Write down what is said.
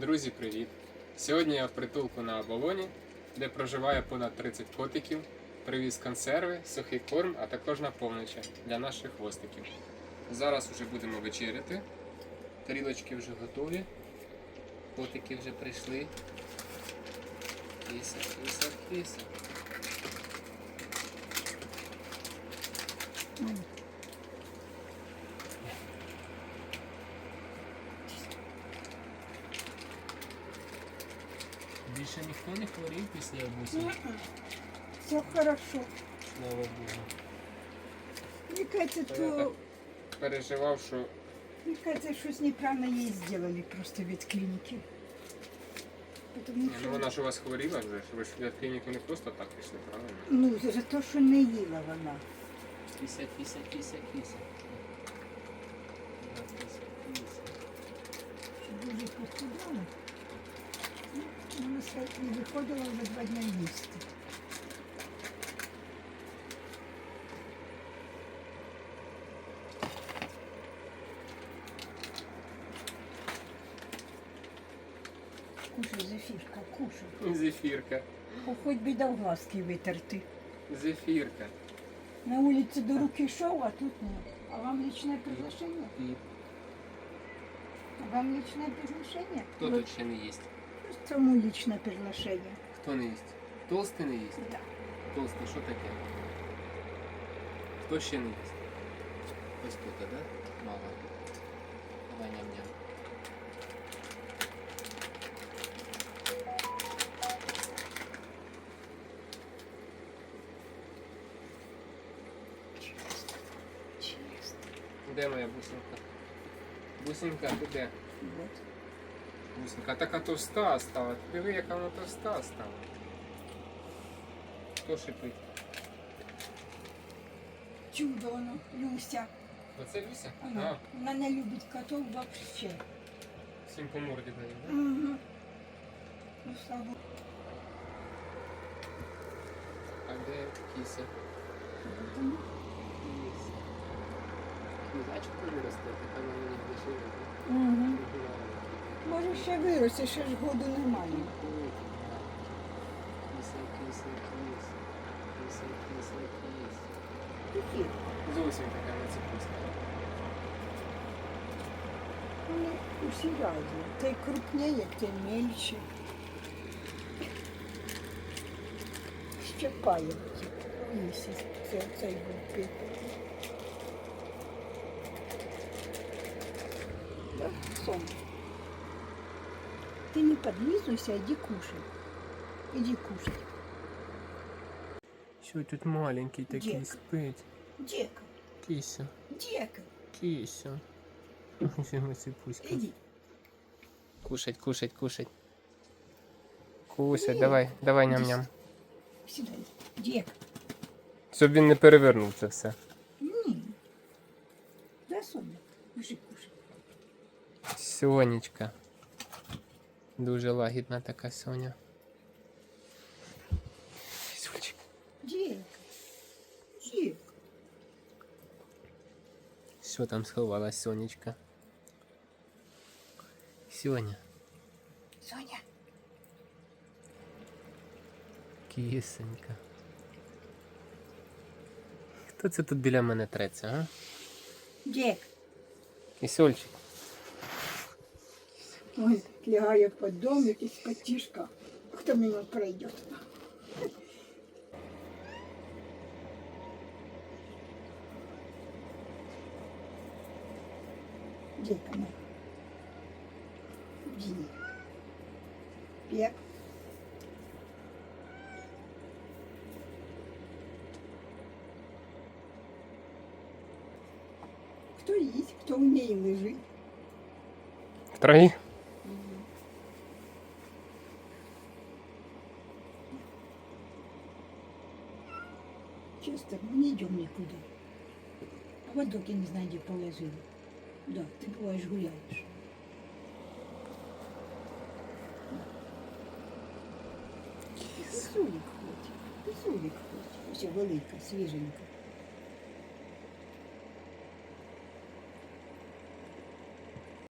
Друзі, привіт! Сьогодні я в притулку на оболоні, де проживає понад 30 котиків. Привіз консерви, сухий корм, а також наповнича для наших хвостиків. Зараз вже будемо вечеряти. Тарілочки вже готові. Котики вже прийшли. Киса, киса, киса. Більше ніхто не хворів після бусі. Все хорошо. Слава Богу. Мне кажется, то, Переживав, що мне кажется, щось неправильно ей сделали просто від клиники. Потому Ні, ну вона ж у вас хворіла вже, ви ж в клініку не просто так пішли, правильно? ну, за те, що не їла вона. Кися, кися, кися, кися. Вона все не виходила вже два дні їсти. Кушай, зефірка, кушай. Зефірка. О, Хоч би дав глазки витерти. Зефірка. На улице до руки йшов, а тут ні. А вам личное приглашение? І А вам личное приглашение? хто Ну, тут ще не їсть? Цьому личное приглашение. Хто не їсть? Толстий не їсть? Да. Толстий, що таке? Хто ще не їсть? Ось тут, а, да? Мало. Давай ням-ням. Чисто. Чисто. Де моя бусинка? Бусинка, ти де? Вот. Бусинка, така товста стала. Диви, яка вона товста стала. Хто шипить? Чудо воно, Люся. Оце Люся? Вона, вона не любить котов вообще. А, всім по морді дає, да? Угу. Ну, слава Богу. А де кися? Тому. Кізачку виросте, така на мені дешева. Угу. Ще виросте, ще ж году немає. Такі. Зовсім така не цепуста. Вони усі разні. Той крупніє, той мельче. Щепає. Місяць. Це цей був сон. Ты не подлизывайся, иди кушай. Иди кушай. Що тут маленький такий Дік. спить? Дека, Кися, дека, кися. Ось цепуська. иди. Кушать, кушать, кушать. Кусать, давай, давай ням-ням. Сюда. Дека. Щоб він не перевернув це все. Ні. Да, Соня, кушай, кушай. Сонечка. Дуже лагідна така Соня. Дека. Дека. Що там сховалась Сонечка? Соня. Соня. Кисенька. Хто це тут біля мене треться, а? Дек. Кисольчик. Ой, лягає під дом, якийсь котішка. Хто мимо пройде? Дека моя. Иди. Пек. Хто їсть, хто в неї лежить. Втроїх? Честно, мы не идем никуда. Поводок я не знаю, где положили. Да, ты бываешь гуляешь. Писулик хоть. Писулик хоть. Все велика, свіженька.